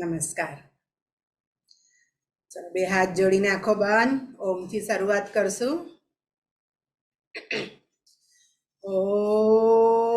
નમસ્કાર. ચલો બે હાથ જોડીને આંખો બંધ ઓમથી શરૂઆત કરશું. ઓમ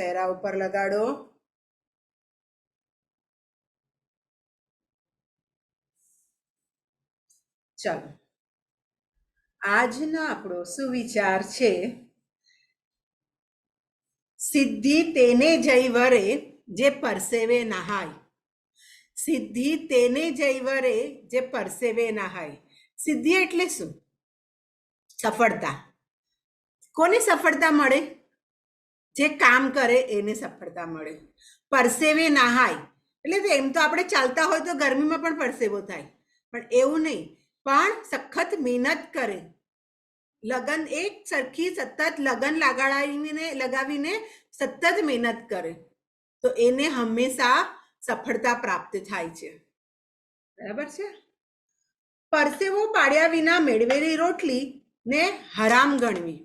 ચહેરા ઉપર લગાડો. ચાલો. આજનો આપણો સુવિચાર છે, સિદ્ધિ તેને જઈ વરે જે પરસેવે નહાય. સિદ્ધિ તેને જઈ વરે જે પરસેવે નહાય. સિદ્ધિ એટલે શું? સફળતા. કોને સફળતા મળે? જે કામ કરે એને સફળતા મળે. પરસેવે નહાય એટલે એમ તો આપણે ચાલતા હોય તો ગરમીમાં પણ પરસેવો થાય. પણ એવું નહીં. પણ સખત મહેનત કરે. લગન એક સરખી સતત લગન લગાડાવીને લગાવીને સતત મહેનત કરે. તો એને હંમેશા સફળતા પ્રાપ્ત થાય છે. બરાબર છે? પરસેવો પાડ્યા વિના મેળવેલી રોટલી ને હરામ ગણવી.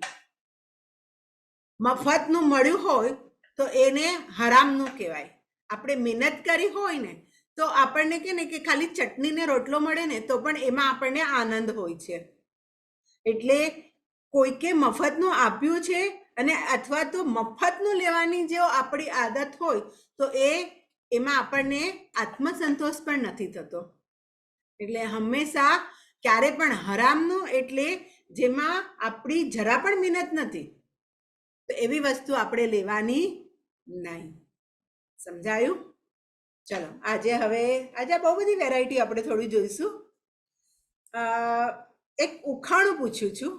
મફતનું મળ્યું હોય તો એને હરામનું કહેવાય. આપણે મહેનત કરી હોય ને, તો આપણને કે ને કે ખાલી ચટણી ને રોટલો મળે ને, તો પણ એમાં આપણને આનંદ હોય છે. એટલે કોઈકે મફતનું આપ્યું છે અને અથવા તો મફતનું લેવાની જો આપણી આદત હોય, તો એ એમાં આપણને આત્મસંતોષ પણ નથી થતો. એટલે હંમેશા ક્યારે પણ હરામનું એટલે જેમાં આપણી જરા પણ મહેનત નથી તો એવી વસ્તુ આપણે લેવાની નહીં. સમજાયું? ચલો, આજે હવે, આજે બહુ બધી વેરાયટી આપણે થોડી જોઈશું. એક ઉખાણું પૂછ્યું છું.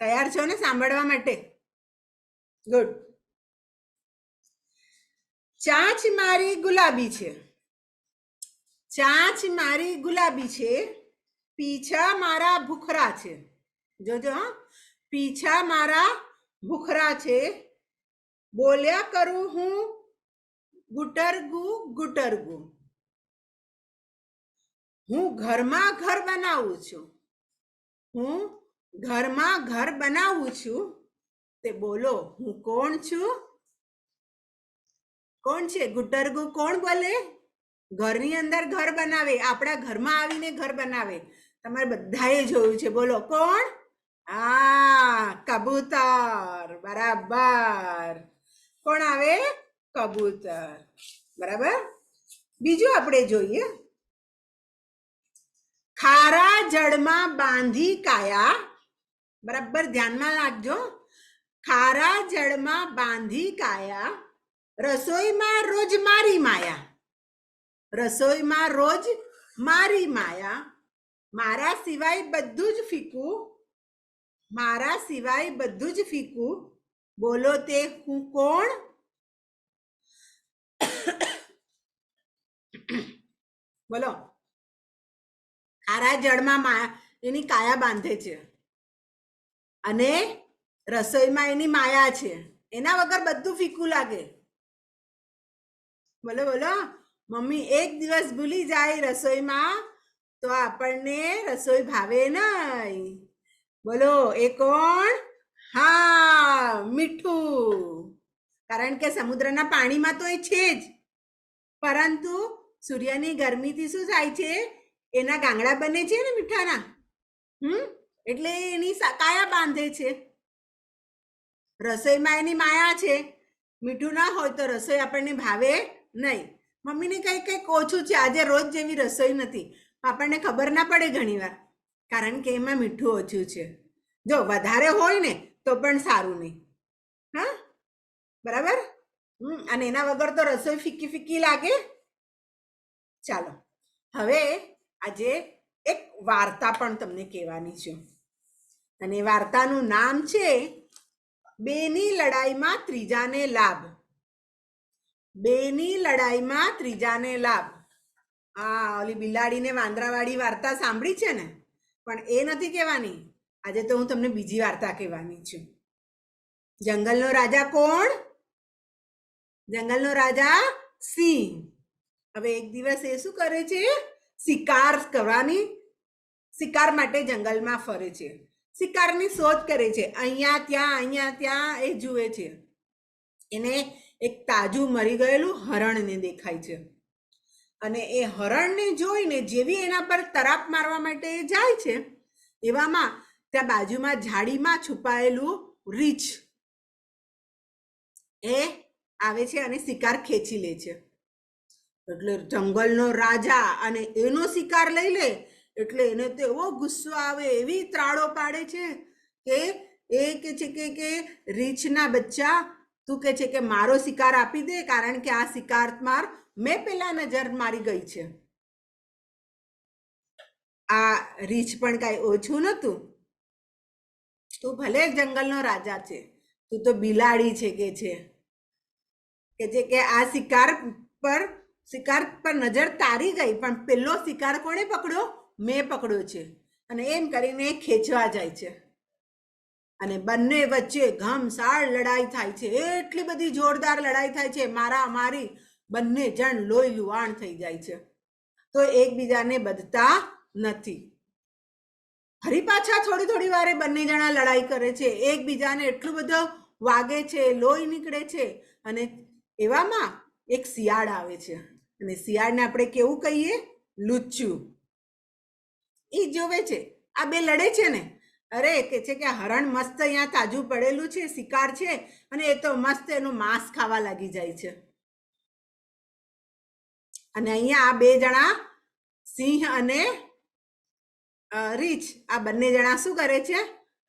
તૈયાર છો ને સાંભળવા માટે? ગુડ ચાંચ મારી ગુલાબી છે. ચાંચ મારી ગુલાબી છે, પીછા મારા ભૂખરા છે. જોજો પીછા મારા ભૂખરા છે. બોલ્યા કરું હું ગુટરગુ ગુટરગુ. હું ઘરમાં ઘર બનાવું છું. હું ઘરમાં ઘર બનાવું છું. તે બોલો, હું કોણ છું? કોણ છે? ગુટરગુ કોણ બોલે? ઘરની અંદર ઘર બનાવે, આપણા ઘરમાં આવીને ઘર બનાવે. તમારે બધાએ જોયું છે. બોલો, કોણ? આ, કબૂતર, બરાબર. કોણ આવે? કબૂતર. બરાબર? બીજું આપણે જોઈએ. ખારા જળમાં બાંધી કાયા. બરાબર? ધ્યાનમાં રાખજો. ખારા જળમાં બાંધી કાયા. રસોઈમાં રોજ મારી માયા. રસોઈમાં રોજ મારી માયા. મારા સિવાય બધું જ ફીકું. મારા સિવાય બધું જ ફીકું? બોલો તે, હું કોણ? બોલો. ખારા જળમાં એની કાયા બાંધે છે. અને રસોઈમાં એની માયા છે. એના વગર બધું ફીકું લાગે. બોલો બોલો. મમ્મી, એક દિવસ ભૂલી જાય રસોઈમાં, તો આપણને રસોઈ ભાવે નહીં. બોલો, એ કોણ? હા, મીઠું. કારણ કે સમુદ્રના પાણીમાં તો એ છે જ. પરંતુ સૂર્યની ગરમીથી શું થાય છે? એના ગાંગડા બને છે ને મીઠાના? હમ? એટલે એની કાયા બાંધે છે? રસોઈમાં એની માયા છે. મીઠું ના હોય તો રસોઈ આપણને ભાવે નહીં. મમ્મીને કંઈક કંઈક ઓછું છે. આજે રોજ જેવી રસોઈ નથી. આપણને ખબર ના પડે ઘણીવાર. કારણ કે એમાં મીઠું ઓછું છે. જો વધારે હોય ને, તો પણ સારું નહીં. હા? બરાબર? અને એના વગર તો રસોઈ ફીકી ફીકી લાગે? ચાલો, હવે આજે એક વાર્તા પણ તમને કહેવાની છે. અને વાર્તાનું નામ છે, બેની લડાઈમાં ત્રીજાને લાભ. બેની લડાઈમાં ત્રીજાને લાભ. હા ઓલી બિલાડીને વાંદરાવાળી વાર્તા સાંભળી છે ને? પણ એ નથી કહેવાની. આજે તો હું તમને બીજી વાર્તા કહેવાની છું. જંગલનો રાજા કોણ? જંગલનો રાજા સિંહ. હવે એક દિવસ એ શું કરે છે? શિકાર કરવાની, શિકાર માટે જંગલમાં ફરે છે. શિકારની શોધ કરે છે. અહીંયા ત્યાં અહીંયા ત્યાં એ જુએ છે. એને એક તાજું મરી ગયેલું હરણને દેખાય છે. અને એ હરણને જોઈને જેવી એના પર તરાપ મારવા માટે એ જાય છે, એવામાં ત્યાં બાજુમાં ઝાડીમાં છુપાયેલું રીછ એ આવે છે અને શિકાર ખેંચી લે છે. એટલે જંગલનો રાજા અને એનો શિકાર લઈ લે, એટલે એને તો એવો ગુસ્સો આવે, એવી ત્રાળો પાડે છે કે એ કે છે કે કે રીછના બચ્ચા તું કે છે કે મારો શિકાર આપી દે, કારણ કે આ શિકાર માર મેં પેલા નજર મારી ગઈ છે. આ રીછ પણ કાંઈ ઓછું નહોતું. તું ભલે જંગલનો રાજા છે, તું તો બિલાડી છે કે છે. કે જે કે આ શિકાર પર શિકાર પર નજર તારી ગઈ, પણ પેલો શિકાર કોણે પકડ્યો? મેં પકડ્યો છે. અને એમ કરીને ખેંચવા જાય છે. અને બંને વચ્ચે ઘમસાળ લડાઈ થાય છે. એટલી બધી જોરદાર લડાઈ થાય છે. મારા મારી બંને જણ લોહી લુહાણ થઈ જાય છે. તો એકબીજાને બધતા નથી. ફરી પાછા થોડી થોડી વારે બંને જણા લડાઈ કરે છે. એકબીજાને એટલું બધું વાગે છે, લોહી નીકળે છે અને એવામાં એક શિયાળ આવે છે. અને શિયાળને આપણે કેવું કહીએ? લુચ્ચું એ જોવે છે. આ બે લડે છે ને? અરે, કે છે કે હરણ મસ્ત અહીંયા તાજું પડેલું છે, શિકાર છે અને એ તો મસ્ત એનું માંસ ખાવા લાગી જાય છે. અને અહીંયા આ બે જણા સિંહ અને રીછ. આ બંને જણા શું કરે છે?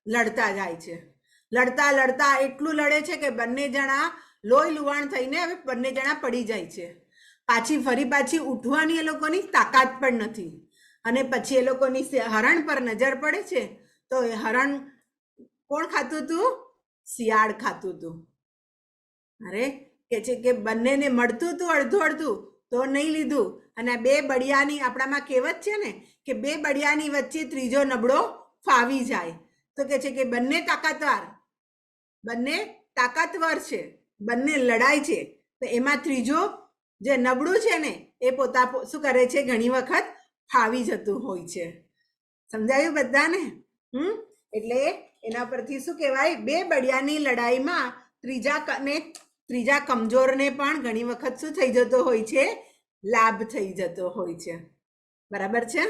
લડતા જાય છે. લડતા લડતા એટલું લડે છે કે બંને જણા લોહી લુવાણ થઈને હવે બંને જણા પડી જાય છે. પાછી ફરી પાછી ઉઠવાની એ લોકોની તાકાત પણ નથી. અને પછી એ લોકોની હરણ પર નજર પડે છે, તો એ હરણ કોણ ખાતું હતું? શિયાળ ખાતું હતું. અરે, કે છે કે બંનેને મળતું હતું, અડધું અડધું. તો નહીં લીધું. અને બે બળિયાની આપણામાં કહેવત છે ને, કે બે બળિયાની વચ્ચે ત્રીજો નબળો ફાવી જાય. તો કે છે કે બંને તાકાતવાર, બંને તાકાતવર છે, બંને લડાય છે. તો એમાં ત્રીજો જે નબળું છે ને, એ પોતા શું કરે છે? ઘણી વખત ફાવી જતું હોય છે. સમજાયું બધાને? હમ? એટલે એના પરથી શું કહેવાય? બે બળિયાની લડાઈમાં ત્રીજા ને ત્રીજા કમજોરને પણ ઘણી વખત શું થઈ જતો હોય છે? લાભ થઈ જતો હોય છે. બરાબર છે?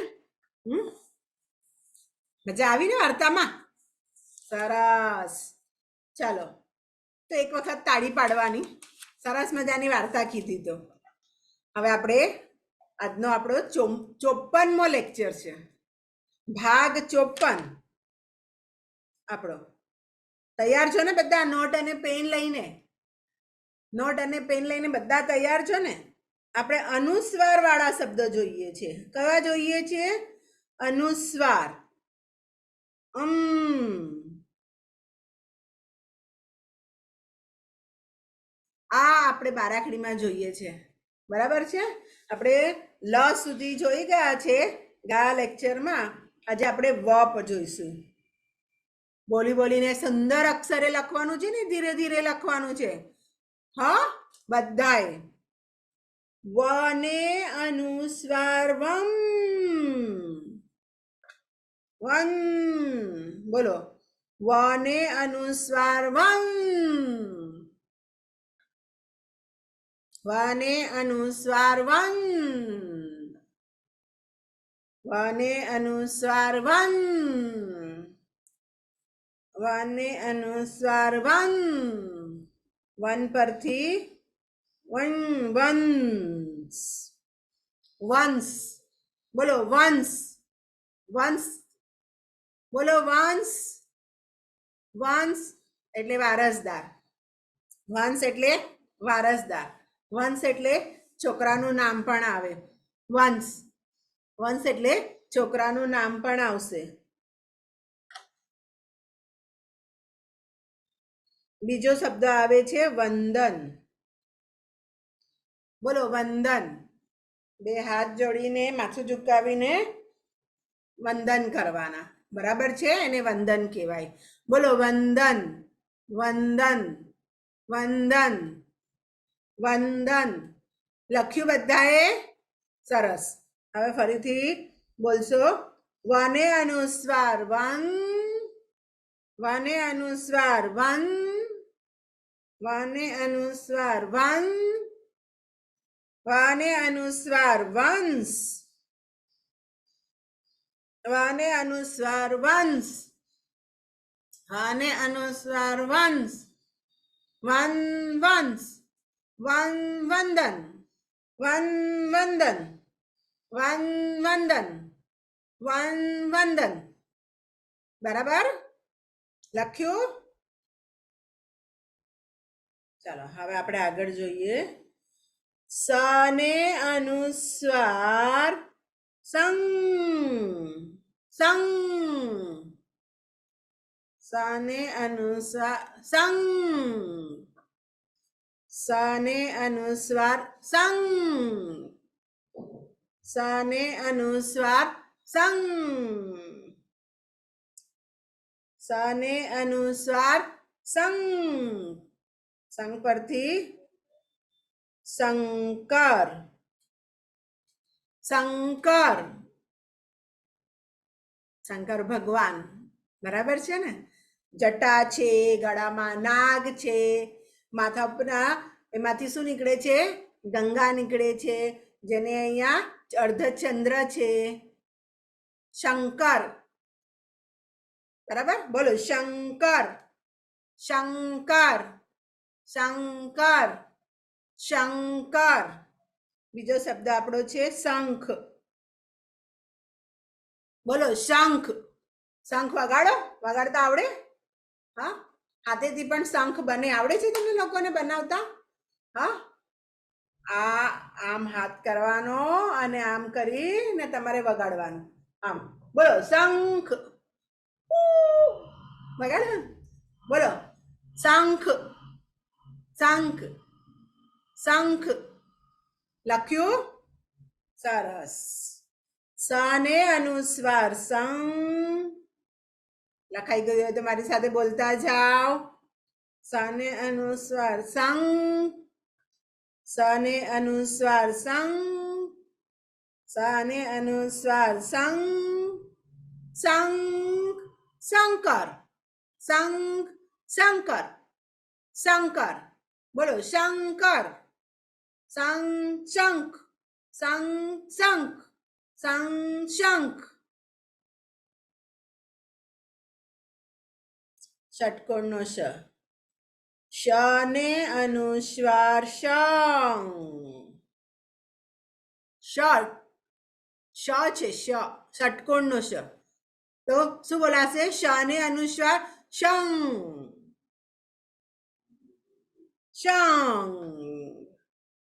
મજા આવી ને વાર્તામાં? સરસ. ચાલો, તો એક વખત તાળી પાડવાની. સરસ મજાની વાર્તા કીધી તો. હવે આપણે, આજનો આપણો ચોપ્પનમો લેક્ચર છે. ભાગ ચોપન આપણો. તૈયાર છો ને બધા? નોટ અને પેન લઈને? નોટ અને પેન લઈને બધા તૈયાર છો ને? આપણે અનુસ્વાર વાળા શબ્દ જોઈએ છે. કયા જોઈએ છે? અનુસ્વાર. અમ. આ આપણે બારાખડીમાં જોઈએ છે. બરાબર છે? આપણે લ સુધી જોઈ ગયા છે ગયા લેક્ચરમાં. આજે આપણે વ જોઈશું. બોલી બોલીને સુંદર અક્ષરે લખવાનું છે ને? ધીરે ધીરે લખવાનું છે. હા, બધાએ. વને અનુસ્વાર વમ. વન બોલો. વને અનુસ્વાર વં વને અનુસ્વાર વન વને અનુસ્વાર વન વને અનુસ્વાર વન વન પરથી વન વન્સ વન્સ બોલો વન્સ વન્સ બોલો વન્સ વન્સ એટલે વારસદાર. વંશ એટલે વારસદાર. વંશ એટલે છોકરાનું નામ પણ આવે. વંશ વંશ એટલે છોકરાનું નામ પણ આવશે. બીજો શબ્દ આવે છે વંદન. બોલો, વંદન. બે હાથ જોડીને, માથું ઝુકાવીને વંદન કરવાના. બરાબર છે? એને વંદન કહેવાય. બોલો, વંદન વંદન વંદન વંદન. લખ્યું બધાએ? સરસ. હવે ફરીથી બોલશો. વને અનુસ્વાર વન વને અનુસ્વાર વન વને અનુસ્વાર વન વાને અનુસ્વાર વંશ વાને અનુસ્વાર વંશ વાને અનુસ્વાર વંશ વન વંશ વન વંદન વન વંદન વન વંદન વન વંદન બરાબર લખ્યું ચાલો હવે આપણે આગળ જોઈએ સને અનુસ્વાર સંગ સંગ સને અનુસ્વાર સંગ સને અનુસ્વાર સંગ સને અનુસ્વાર સંગ સને અનુસ્વાર સંગ સંગ પરથી શંકર શંકર શંકર ભગવાન. બરાબર છે ને? જટા છે, ગળામાં નાગ છે, માથા એમાંથી શું નીકળે છે? ગંગા નીકળે છે, જેને અહીંયા અર્ધચંદ્ર છે. શંકર. બરાબર? બોલો, શંકર. શંકર. શંકર શંકર. બીજો શબ્દ આપણો છે શંખ. બોલો, શંખ. શંખ વગાડો? વગાડતા આવડે? હા? હાથેથી પણ શંખ બને. આવડે છે તમને લોકોને બનાવતા? હા? આ, આમ હાથ કરવાનો અને આમ કરીને તમારે વગાડવાનું. આમ. બોલો, શંખ. વગાડો બોલો, શંખ. શંખ શંખ લખ્યું સરસ સને અનુસ્વાર સં લખાઈ ગયું હોય તો મારી સાથે બોલતા જાઓ સને અનુસ્વાર સંગ સને અનુસ્વાર સંગ સને અનુસ્વાર સંગ સંગ શંકર સંગ શંકર શંકર બોલો શંકર સંગ શંખ સંગ શંખ સંગ શંખ ષટકોણનો શ શ ને અનુસ્વાર શંગ ષટ શ છે શ ષટકોણનો શ તો શું બોલાશે શ ને અનુસ્વાર શંગ શંગ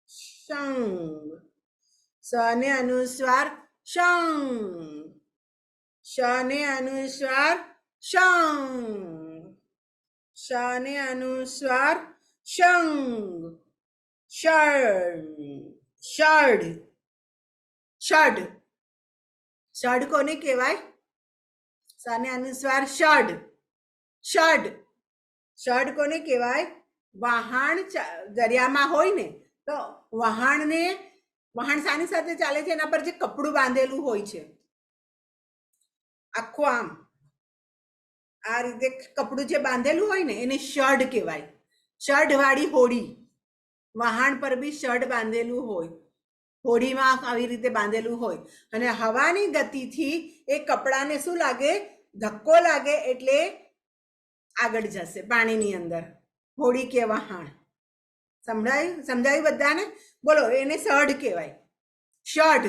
શંગ સ ને અનુસ્વાર શંગ શ ને અનુસ્વાર શંગ શ ને અનુસ્વાર શંગ ષડ ષડ ષડ ષડ કોને કહેવાય સાને અનુસ્વાર ષડ ષડ ષડ કોને કહેવાય વહાણ દરિયામાં હોય ને, તો વહાણને, વહાણ શાની સાથે ચાલે છે? એના પર જે કપડું બાંધેલું હોય છે. આખું આમ. આ રીતે કપડું જે બાંધેલું હોય ને, એને શડ કહેવાય. વાળી હોડી. વહાણ પર બી શડ બાંધેલું હોય. હોડીમાં આવી રીતે બાંધેલું હોય. અને હવાની ગતિથી એ કપડાને શું લાગે? ધક્કો લાગે એટલે આગળ જશે, પાણીની અંદર. હોડી કે વહાણ. સમજાયું સમજાયું બધાને? બોલો, એને શઢ કહેવાય. શઢ.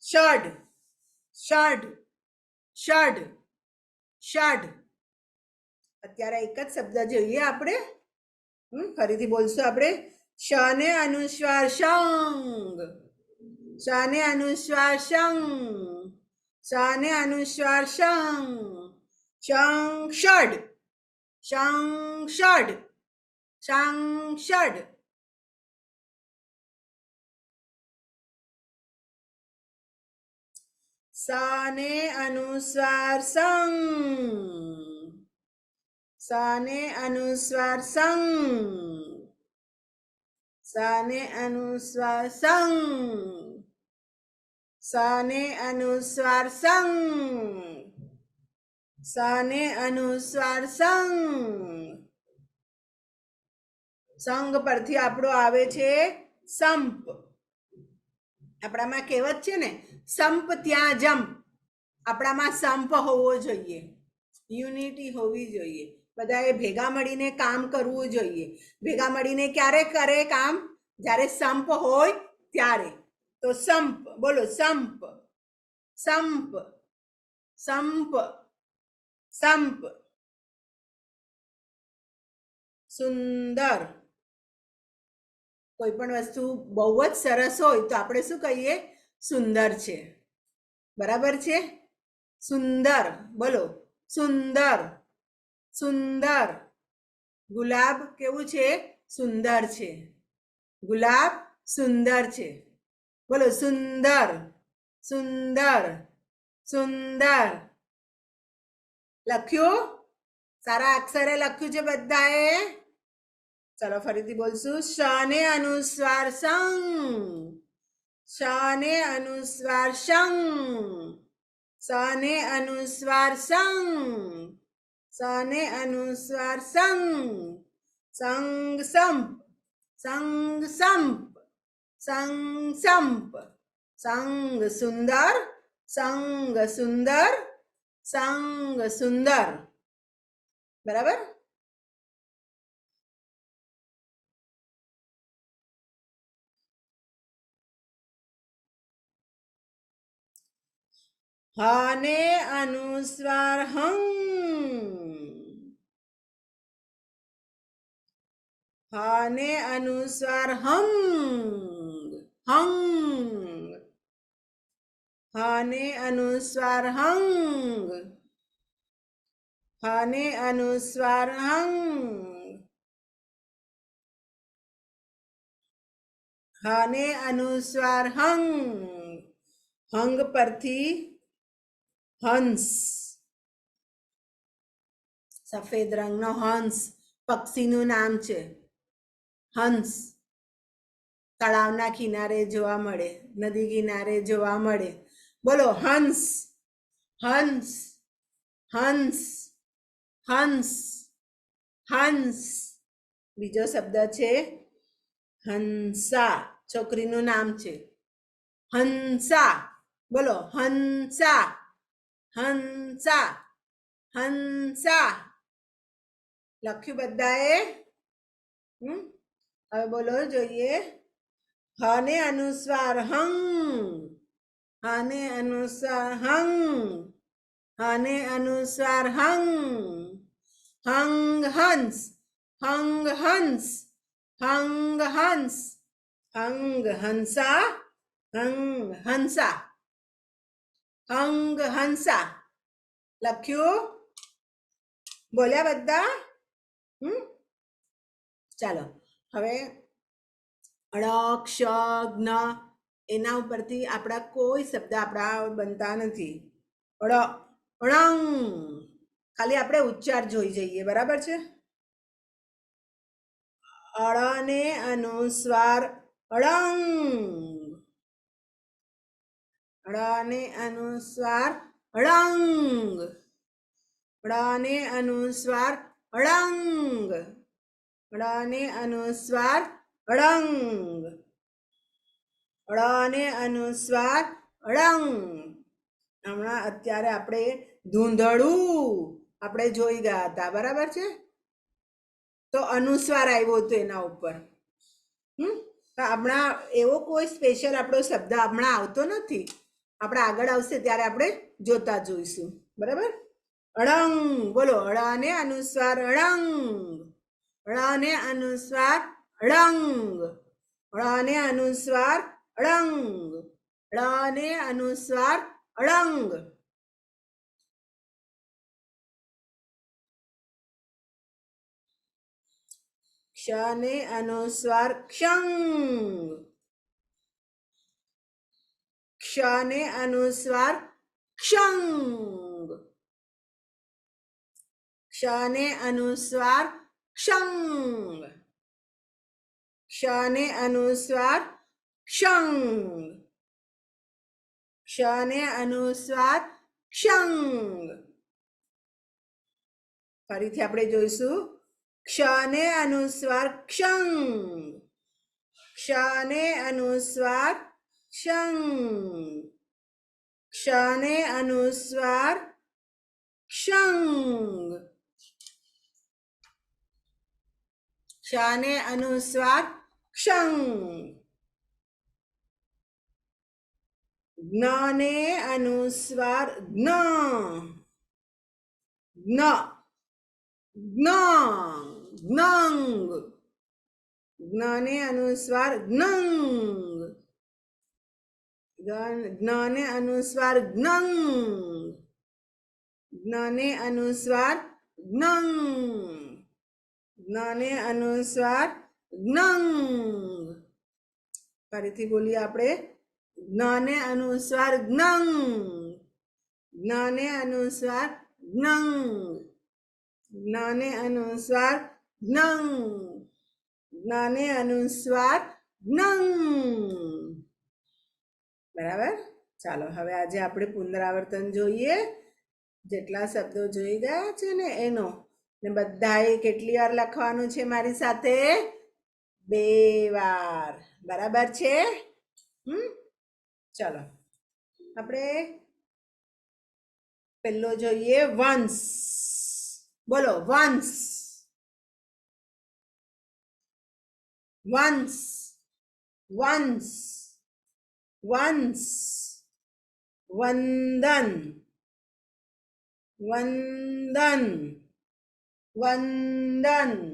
શઢ. શઢ. શઢ. શઢ. અત્યારે એક જ શબ્દ જોઈએ આપણે. ફરીથી બોલશું આપણે. શને અનુસ્વાર શંગ. શને અનુસ્વાર શંગ. શને અનુસ્વાર શંગ. શંગ ષડ શંગ ષડ સાંસદ સાને અનુસ્વાર સંગ સાને અનુસ્વાર સંગ સાને અનુસ્વાર સંગ સાને અનુસ્વાર સંગ સાને અનુસ્વાર સંગ સંગ પરથી આપણો આવે છે સંપ. આપણામાં કહેવત છે ને, સંપ ત્યાં જંપ આપણામાં સંપ હોવો જોઈએ. યુનિટી હોવી જોઈએ. બધાએ ભેગા મળીને કામ કરવું જોઈએ. ભેગા મળીને ક્યારે કરે કામ? જ્યારે સંપ હોય ત્યારે. તો સંપ, બોલો, સંપ. સંપ. સંપ. સંપ. સુંદર. કોઈ પણ વસ્તુ બહુ જ સરસ હોય તો આપણે શું કહીએ? સુંદર છે. બરાબર છે? સુંદર. બોલો. સુંદર. સુંદર. ગુલાબ કેવું છે? સુંદર છે. ગુલાબ સુંદર છે. બોલો. સુંદર. સુંદર. સુંદર. લખ્યું? સારા અક્ષરે લખ્યું છે બધાએ? ચલો ફરીથી બોલશું. શને અનુસ્વાર સંગ શને અનુસ્વાર સંગ સને અનુસ્વાર સંગ સને અનુસ્વાર સંગ સંગ સંપ. સંગ સંપ. સંગ સંપ. સંગ સુંદર. સંગ સુંદર. સંગ સુંદર. બરાબર? હને અનુસ્વાર હં હને અનુસ્વાર હં હં હને અનુસ્વાર હંગ હને અનુસ્વાર હંગ હને અનુસ્વાર હંગ હંગ પરથી હંસ સફેદ રંગનો હંસ પક્ષીનું નામ છે હંસ તળાવના કિનારે જોવા મળે નદી કિનારે જોવા મળે બોલો હંસ હંસ હંસ હંસ હંસ બીજો શબ્દ છે હંસા છોકરીનું નામ છે હંસા બોલો હંસા હંસા હંસા લખ્યું બધાએ હમ હવે બોલો જોઈએ હને અનુસ્વાર હંગ હને અનુસ્વાર હંગ હને અનુસ્વાર હંગ હંગ હંસ હંગ હંસ હંગ હંસ હંગ હંસા હંગ હંસા હંગ હંસા લખ્યું? બોલ્યા બધા? હમ? ચાલો, હવે અડક જ્ઞ એના ઉપરથી આપણા કોઈ શબ્દ આપણા બનતા નથી. અડ અણંગ. ખાલી આપણે ઉચ્ચાર જોઈ જઈએ, બરાબર છે? અળને અનુસ્વાર અળંગ. અળને અનુસ્વાર અળંગ અળને અનુસ્વાર અળંગ અળને અનુસ્વાર અળંગ અળને અનુસ્વાર અળંગ હમણાં અત્યારે આપણે ધૂંધળું આપણે જોઈ ગયા હતા, બરાબર છે? તો અનુસ્વાર આવ્યો હતો એના ઉપર. હમ? હમણાં એવો કોઈ સ્પેશિયલ આપણો શબ્દ હમણાં આવતો નથી. આપણે આગળ આવશે ત્યારે આપણે જોતા જોઈશું. બરાબર? અળંગ. બોલો, અળાને અનુસ્વાર અળંગ. અળાને અનુસ્વાર અળંગ. અળાને અનુસ્વાર અળંગ. અળાને અનુસ્વાર અળંગ. ક્ષને અનુસ્વાર ક્ષંગ. ક્ષને અનુસ્વાર ક્ષંગ. ક્ષને અનુસ્વાર ક્ષંગ. ક્ષને અનુસ્વાર ક્ષંગ. ક્ષને અનુસ્વાર ક્ષંગ. ફરીથી આપણે જોઈશું. ક્ષને અનુસ્વાર ક્ષંગ. ક્ષને અનુસ્વાર ક્ષંગ ક્ષને અનુસ્વાર ક્ષંગ ક્ષને અનુસ્વાર ક્ષંગ જ્ઞાને અનુસ્વાર જ્ઞ જ્ઞ જ્ઞ જ્ઞંગ જ્ઞાને અનુસ્વાર જ્ઞંગ જ્ઞ- જ્ઞને અનુસ્વાર જ્ઞંગ જ્ઞને અનુસ્વાર જ્ઞંગ જ્ઞને અનુસ્વાર જ્ઞંગ ફરીથી બોલીએ આપણે. જ્ઞને અનુસ્વાર જ્ઞંગ. જ્ઞને અનુસ્વાર જ્ઞંગ. જ્ઞાને અનુસ્વાર જ્ઞંગ. જ્ઞાને અનુસ્વાર જ્ઞંગ. બરાબર? ચાલો, હવે આજે આપણે પુનરાવર્તન જોઈએ. જેટલા શબ્દો જોઈ ગયા છે ને એનો. ને બધાએ કેટલી વાર લખવાનું છે મારી સાથે? બે વાર. બરાબર છે? હમ? ચાલો. આપણે પેલો જોઈએ વંશ બોલો વંશ વંશ વંશ વંશ વંદન વંદન વંદન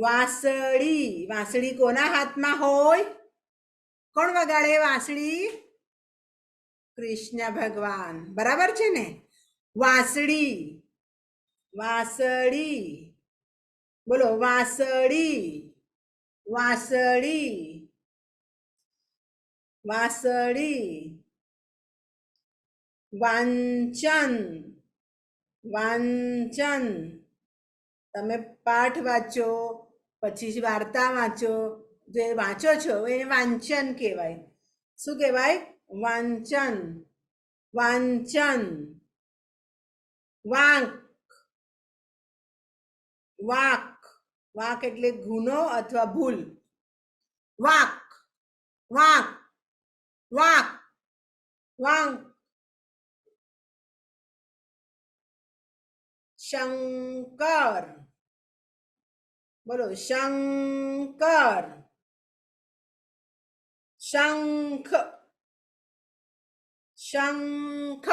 વાંસળી. વાંસળી કોના હાથમાં હોય? કોણ વગાડે વાંસળી? કૃષ્ણ ભગવાન. બરાબર છે ને? વાંસળી. વાંસળી. બોલો, વાંસળી. વાંસળી. વાંસળી, વાંચન વાંચન. તમે પાઠ વાંચો, પછી વાર્તા વાંચો. જે વાંચો છો એને વાંચન કહેવાય. શું કહેવાય? વાંચન વાંચન. વાંક, વાક. વાંક એટલે ગુનો અથવા ભૂલ. વાક વાક. વાક વાંક શંકર બોલો શંકર શંખ શંખ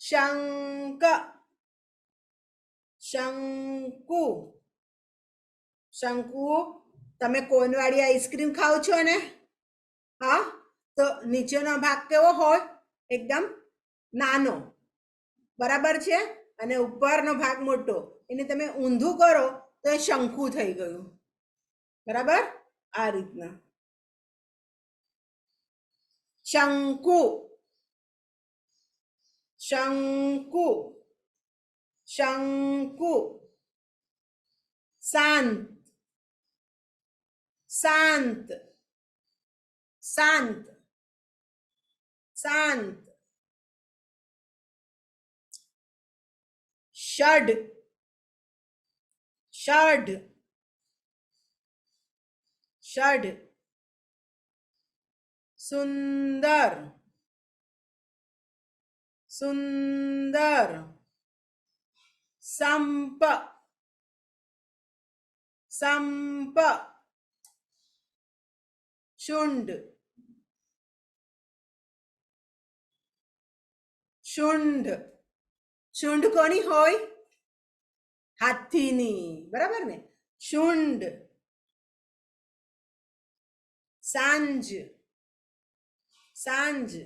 શંક શંકુ શંકુ તમે કોનવાળી આઈસ્ક્રીમ ખાઓ છો ને? હા? તો નીચેનો ભાગ કેવો હોય? એકદમ નાનો. બરાબર છે? અને ઉપરનો ભાગ મોટો. એને તમે ઊંધું કરો તો એ શંકુ થઈ ગયું. બરાબર? આ રીતના. શંકુ. શંકુ. શંકુ. શાંત. શાંત. શાંત. શાંત. ષડ ષડ ષડ સુંદર. સુંદર. સંપ. સંપ. શુંડ શુંડ શુંડ કોની હોય? હાથીની. બરાબર ને? શુંડ સાંજ. સાંજ.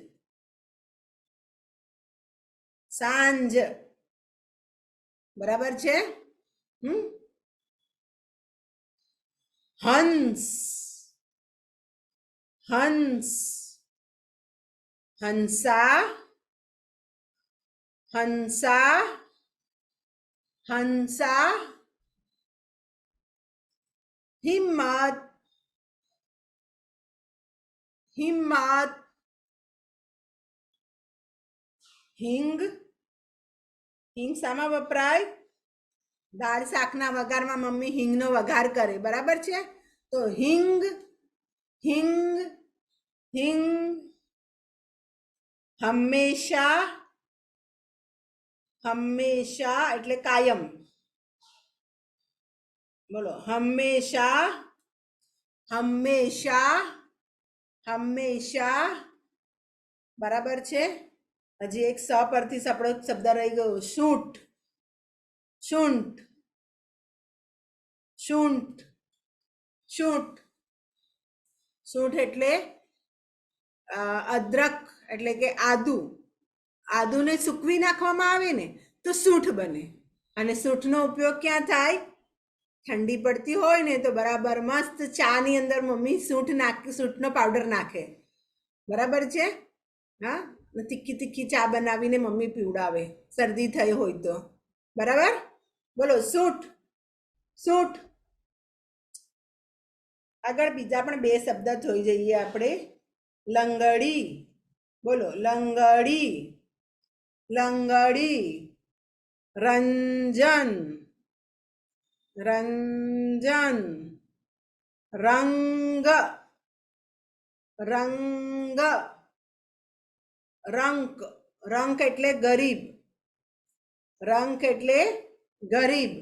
સાંજ. બરાબર છે? હમ? હંસ. હંસ. હંસા. હંસા હંસા, હિંમત હિંમત, હિંગ. હિંગ શામાં વપરાય? દાળ શાકના વઘારમાં મમ્મી હિંગનો વઘાર કરે, બરાબર છે? તો હિંગ હિંગ હિંગ, હંમેશા હંમેશા એટલે કાયમ બોલો હંમેશા હંમેશા હંમેશા બરાબર છે હજી એક સ પરથી સપડો શબ્દ રહી ગયો શૂંઠ શૂંઠ શૂંઠ શૂંઠ સૂંઠ એટલે અ, અદરક એટલે કે આદુ આદુને સૂકવી નાખવામાં આવે ને, તો સૂંઠ બને. અને સૂંઠનો ઉપયોગ ક્યાં થાય? ઠંડી પડતી હોય ને, તો બરાબર મસ્ત ચાની અંદર મમ્મી સૂંઠ નાખ, સૂંઠનો પાવડર નાખે. બરાબર છે? હા? તીખી તીખી ચા બનાવીને મમ્મી પીવડાવે. શરદી થઈ હોય તો. બરાબર? બોલો, સૂંઠ. સૂંઠ. આગળ બીજા પણ બે શબ્દ થઈ જઈએ આપણે. લંગડી. બોલો, લંગડી. લંગડી, રંજન રંજન, રંગ રંગ, રંક રંક એટલે ગરીબ, રંક એટલે ગરીબ,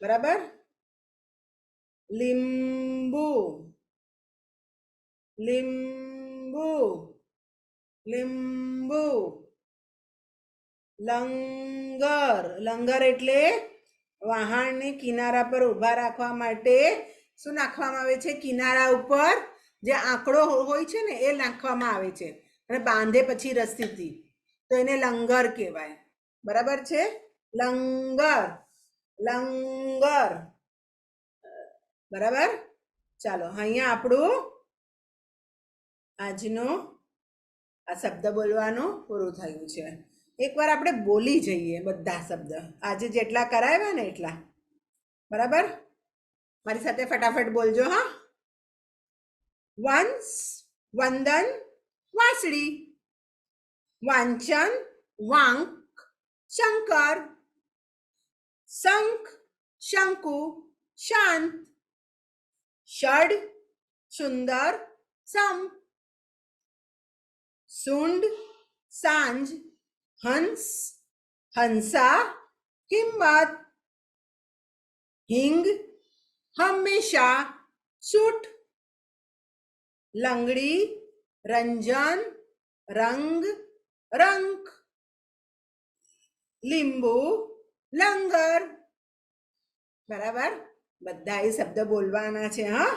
બરાબર? લીંબુ લીંબુ લીંબુ લંગર. લંગર એટલે વાહણને કિનારા પર ઊભા રાખવા માટે શું નાખવામાં આવે છે? કિનારા ઉપર જે આંકડો હોય છે ને, એ નાખવામાં આવે છે. અને બાંધે પછી રસ્સીથી તો એને લંગર કહેવાય. બરાબર છે? લંગર. લંગર. બરાબર? ચાલો, અહીંયા આપણું આજનો આ શબ્દ બોલવાનું પૂરું થયું છે. એકવાર આપણે બોલી જઈએ બધા શબ્દ. આજે જેટલા કરાવ્યા ને એટલા. બરાબર? મારી સાથે ફટાફટ બોલજો, હા? વંશ, વંદન, વાંસળી. વાંચન, વાંક, શંકર. શંખ, શંકુ, શાંત. ષડ, સુંદર, સંપ. સુંડ, સાંજ. હંસ હંસા હિંમત હિંગ હંમેશા સૂટ લંગડી રંજન રંગ રંક લીંબુ લંગર બરાબર? બધા એ શબ્દ બોલવાના છે, હા?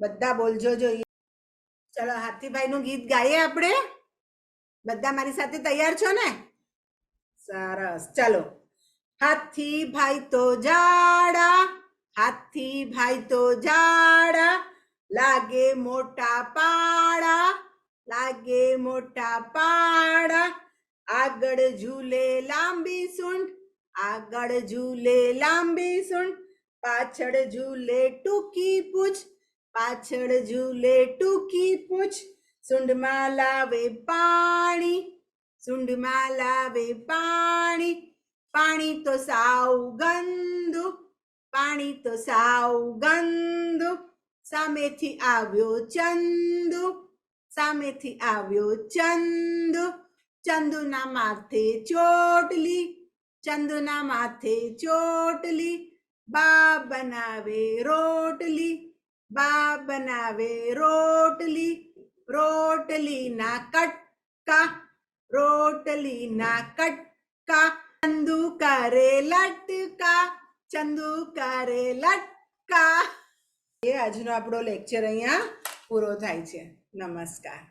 બધા બોલજો જોઈએ. ચલો હાથીભાઈ નું ગીત ગાઈએ આપણે? બધા મારી સાથે તૈયાર છો ને? સરસ. ચલો. હાથી ભાઈ તો જાડા હાથી ભાઈ તો જાડા લાગે મોટા પાડા, લાગે મોટા પાડા. આગળ ઝૂલે લાંબી સૂંઢ, આગળ ઝૂલે લાંબી સૂંઢ, પાછળ ઝૂલે ટૂંકી પૂછ, પાછળ ઝૂલે ટૂંકી પૂછ. સૂંઢમાં લાવે પાણી સૂંઢમાં લાવે પાણી. પાણી તો સાવ ગંદુ, પાણી તો સાવ ગંદુ. સામેથી આવ્યો ચંદુ, સામેથી આવ્યો ચંદુ. ચંદુના માથે ચોટલી, ચંદુના માથે ચોટલી. બા બનાવે રોટલી, બા બનાવે રોટલી. રોટલીના કટકા રોટલીના કટકા ચંદુ કરે લટકા ચંદુ કરે લટકા. એ આજનો આપણો લેક્ચર અહીંયા પૂરો થાય છે. નમસ્કાર.